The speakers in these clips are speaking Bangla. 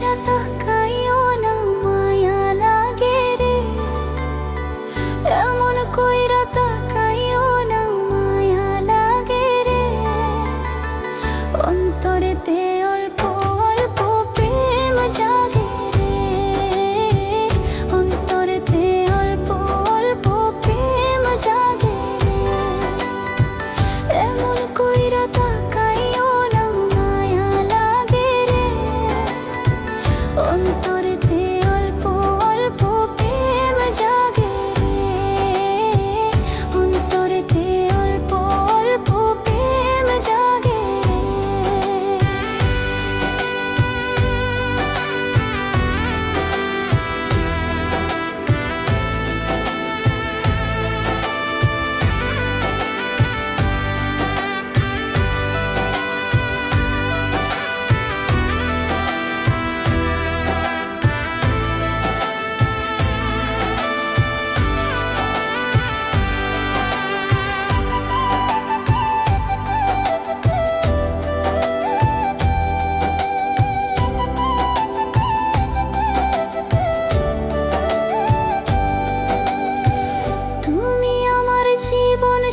平たく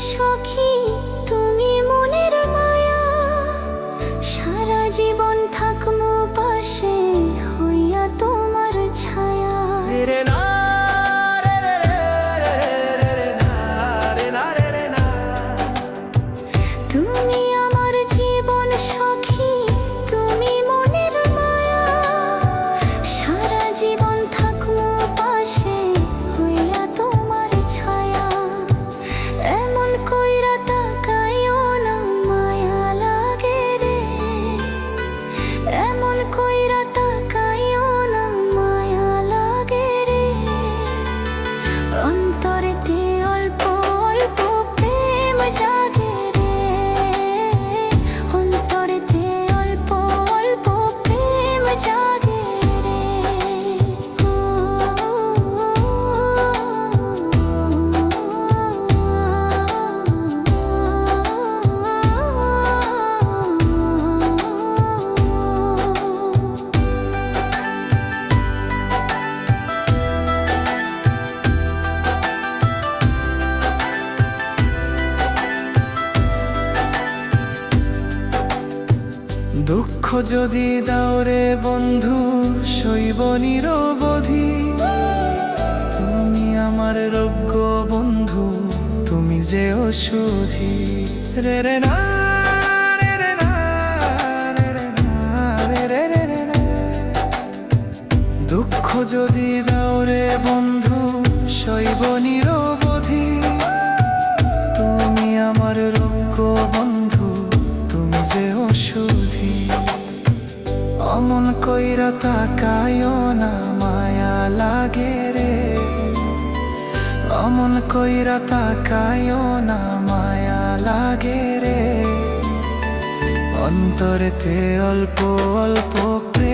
সখী এমন কইরা দুঃখ যদি দাও রে বন্ধু, শৈব নিরবধি। তুমি আমার রোগ্য বন্ধু, তুমি যে ওষুধি। রে রে না দুঃখ যদি দাও রে বন্ধু, শৈব নির অমন কইরা তাকায়ও না, মায়া লাগে রে। অমন কইরা তাকায়ও না, মায়া লাগে রে। অন্তরেতে অল্প অল্প প্রেম